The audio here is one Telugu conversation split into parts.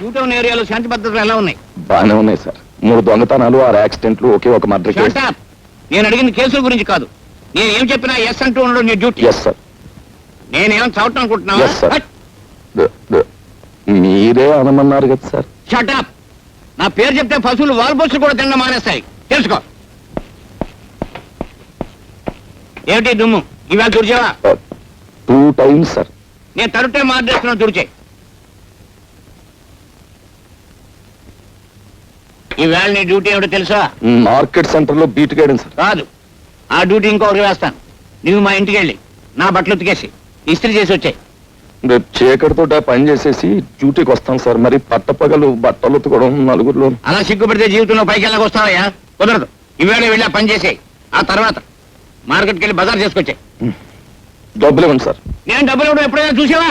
టూ టౌన్ ఏరియాలో శాంతి భద్రతలు ఎలా ఉన్నాయి? బాగానే ఉన్నాయి సార్. మూడు దొంగతనాలు ఆరు యాక్సిడెంట్లు ఒకే ఒక మర్డర్ Shut కేసు. up. నేను అడిగిన కేసుల గురించి కాదు. నేను ఏం చెప్పినా ఎస్ అంటూ ఉండడం నీ డ్యూటీ. ఎస్ సార్ నేనేం చదవటం అనుకుంటున్నావా? Yes, sir. ద- ద- మీరే అనమన్నారు కదా సార్. షటప్ నా పేరు చెప్తే పశువులు వాల్బోసులు కూడా తినడం మానేస్తాయి. తెలుసుకో. ఏమిటి దుమ్ము? ఇవాళ తుడిచావా? టూ టైమ్స్ సార్ నేను తరుటే మార్చేస్తున్నాను తుడిచే. ఈవేళ నీ డ్యూటీ ఏమిటో తెలుసా? మార్కెట్ సెంటర్లో బీట్ గైడెన్ సార్. కాదు. ఆ డ్యూటీ ఇంకొకరికి వేస్తాను. నువ్వు మా ఇంటికి వెళ్ళి నా బట్టలు ఉతికేసి ఇస్త్రీ చేసి వచ్చాయి. రేపు చీకటితో పని చేసేసి డ్యూటీకి వస్తాం సార్. మరి పట్టపగలు బట్టలు ఉతకడం నలుగురిలో. అలా సిగ్గుపడితే జీవితంలో పైకి వెళ్ళక వస్తావయ్యా? కుదరదు. ఈవేళ వెళ్ళి పని చేసేయి. ఆ తర్వాత మార్కెట్కి వెళ్ళి బజార్ చేసుకొచ్చాయి. డబ్బులు ఇవ్వండి సార్. నేను డబ్బులు ఇవ్వడం ఎప్పుడైనా చూసావా?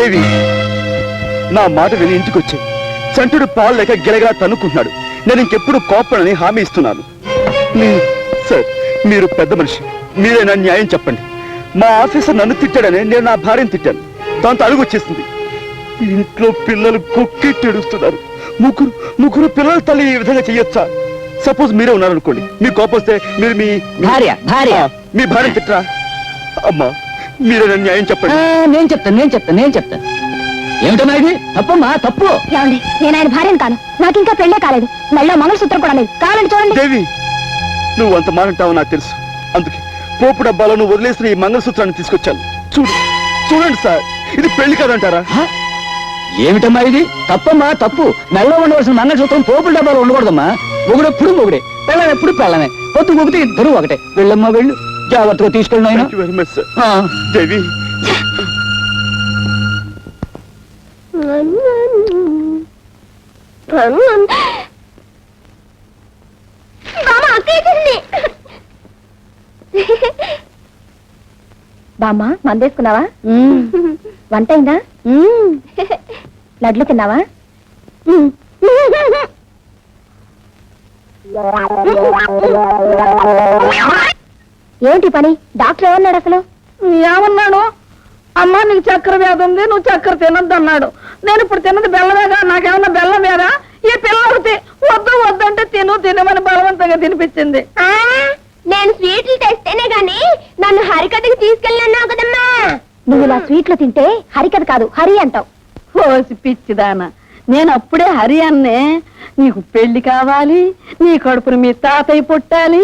Devi. నా మాట విని ఇంటికి వచ్చాయి చంటుడు పాలు లేక గిలగిలా తన్నుకుంటున్నాడు. నేను ఇంకెప్పుడు కోపడని హామీ ఇస్తున్నాను. సార్ మీరు పెద్ద మనిషి. మీరే నా న్యాయం చెప్పండి. మా ఆఫీసర్ నన్ను తిట్టాడని నేను నా భార్యను తిట్టాను. దాంతో అడుగు వచ్చేసింది. ఇంట్లో పిల్లలు కుక్కెట్టి ఏడుస్తున్నారు ముగ్గురు ముగ్గురు పిల్లల తల్లి ఈ విధంగా చెయ్యొచ్చా? సపోజ్ మీరే ఉన్నారనుకోండి. మీ కోపం వస్తే మీరు మీ భార్య భార్య. మీ భార్య తిట్టరా? అమ్మా మీరే న్యాయం ఆ, చెప్పండి నేను చెప్తాను నేను చెప్తాను నేను చెప్తాను. ఏమిటమ్మా ఇది? తప్పమ్మా తప్పు. ఏమండి నేను ఆయన భార్యను కాను. నాకు ఇంకా పెళ్ళే కాలేదు. మెళ్ళో మంగళసూత్రం కూడా లేదు. కావాలండి చూడండి. దేవి నువ్వు అంత మాట అంటావో నాకు తెలుసు. అందుకే పోపు డబ్బాలో నువ్వు వదిలేసిన ఈ మంగళసూత్రాన్ని తీసుకొచ్చాను. చూడు చూడండి సార్ ఇది పెళ్ళి కాదంటారా? హ? ఏమిటమ్మా ఇది? తప్పమ్మా తప్పు. మెల్ల ఉండవలసిన మంగళసూత్రం పోపుల డబ్బాలో ఉండకూడదమ్మా. మొగుడెప్పుడు మొగుడే పెళ్ళం ఎప్పుడు పెళ్ళమే. పొద్దు మొగితే ఇద్దరు ఒకటే. వెళ్ళమ్మా వెళ్ళు. జాగ్రత్తగా తీసుకెళ్ళిన దేవి బామ్మ మందేసుకున్నావా? వంట అయిందా? లడ్లు తిన్నావా? ఏంటి పని? డాక్టర్ ఏమన్నాడు అసలు? ఏమన్నాడు? అమ్మా నీకు చక్కెర వ్యాధి ఉంది నువ్వు చక్కెర తినొద్దు అన్నాడు నేను ఇప్పుడు తిన్నది బెల్లమేగా నాకేమన్నా బెల్లం వేరా ఈ పిల్లలకి వద్దు వద్దు అంటే తిను తినమని బలవంతంగా తినిపించింది. నేను స్వీట్లు తెస్తేనే గాని నన్ను హరికథకి తీసుకెళ్ళినా కదమ్మా. నువ్వు ఇలా స్వీట్లు తింటే హరికథ కాదు హరి అంటావు. ఓసి పిచ్చిదాన నేను అప్పుడే హరి అన్నే. నీకు పెళ్ళి కావాలి నీ కడుపున మీ తాతయ్య పుట్టాలి